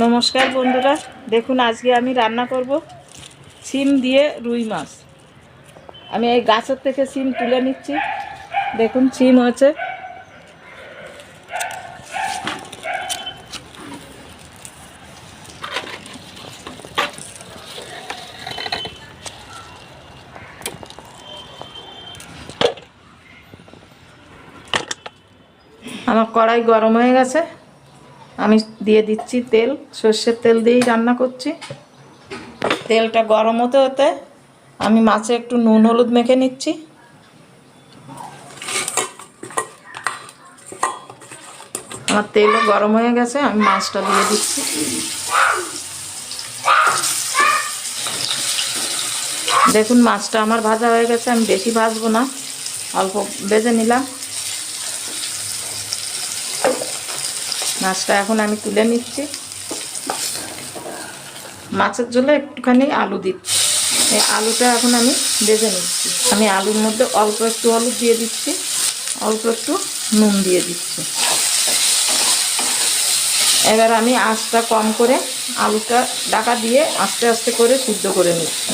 নমস্কার বন্ধুরা, দেখুন আজকে আমি রান্না করব সিম দিয়ে রুই মাছ। আমি এই গাছের থেকে সিম তুলে নিচ্ছি। দেখুন, সিম হয়েছে আমার কড়াই গরম হয়ে গেছে। আমি দিয়ে দিচ্ছি তেল, সর্ষের তেল দিয়েই রান্না করছি। তেলটা গরম হতে হতে আমি মাছে একটু নুন, হলুদ মেখে নিচ্ছি। আমার তেলও গরম হয়ে গেছে, আমি মাছটা দিয়ে দিচ্ছি। দেখুন, মাছটা আমার ভাজা হয়ে গেছে, আমি বেশি ভাজবো না, অল্প ভেজে নিলাম। মাছটা এখন আমি তুলে নিচ্ছি। মাছের ঝোলে একটুখানি আলু দিচ্ছি। এই আলুটা এখন আমি ভেজে নিচ্ছি। আমি আলুর মধ্যে অল্প একটু হলুদ দিয়ে দিচ্ছি, অল্প একটু নুন দিয়ে দিচ্ছি। এবার আমি আঁচটা কম করে আলুটা ডাকা দিয়ে আস্তে আস্তে করে সিদ্ধ করে নিচ্ছি।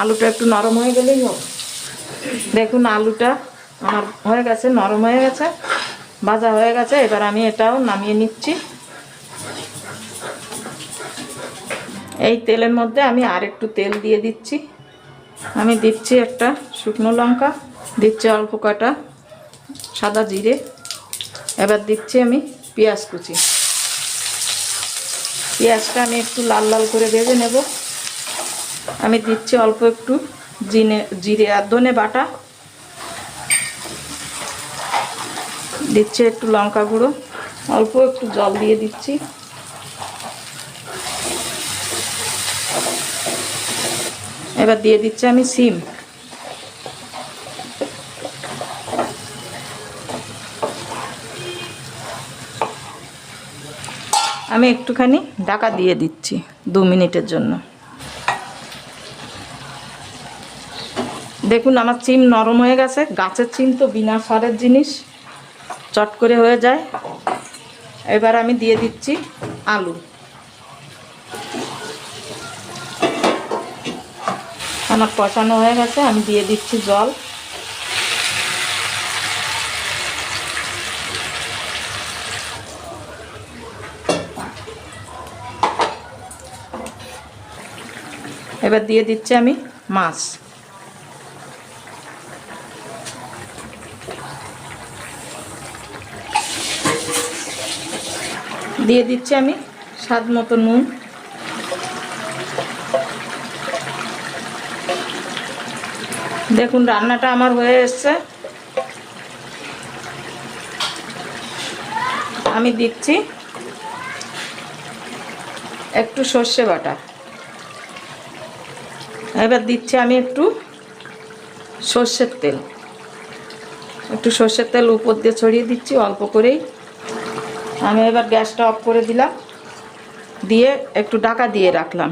আলুটা একটু নরম হয়ে গেলেই হোক দেখুন, আলুটা আমার হয়ে গেছে, নরম হয়ে গেছে। ভাজা হয়ে গেছে, এবার আমি এটাও নামিয়ে নিচ্ছি। এই তেলের মধ্যে আমি আর একটু তেল দিয়ে দিচ্ছি। আমি দিচ্ছি একটা শুকনো লঙ্কা, দিচ্ছি অল্প কটা সাদা জিরে, এবার দিচ্ছি আমি পেঁয়াজ কুচি। পেঁয়াজটা আমি একটু লাল লাল করে ভেজে নেব। আমি দিচ্ছি অল্প একটু জিনে, জিরে আর ধনে বাটা। দিচ্ছি একটু লঙ্কা গুঁড়ো, অল্প একটু জল দিয়ে দিচ্ছি। এবার দিয়ে দিচ্ছি আমি সিম। আমি একটুখানি ঢাকা দিয়ে দিচ্ছি দু মিনিটের জন্য। দেখুন, আমার চিম নরম হয়ে গেছে। গাছের চিম তো বিনা সারের জিনিস। চট করে হয়ে যায়। এবার আমি দিয়ে দিচ্ছি আলু। আমার কষানো হয়ে গেছে, আমি দিয়ে দিচ্ছি জল। এবার দিয়ে দিচ্ছি আমি মাছ। দিয়ে দিচ্ছি আমি স্বাদ মতো নুন। দেখুন, রান্নাটা আমার হয়ে এসছে। আমি দিচ্ছি একটু সর্ষে বাটা। এবার দিচ্ছি আমি একটু সর্ষের তেল। একটু সর্ষের তেল উপর দিয়ে ছড়িয়ে দিচ্ছি, অল্প করেই আমি এবার গ্যাসটা অফ করে দিলাম। দিয়ে একটু ডাকা দিয়ে রাখলাম।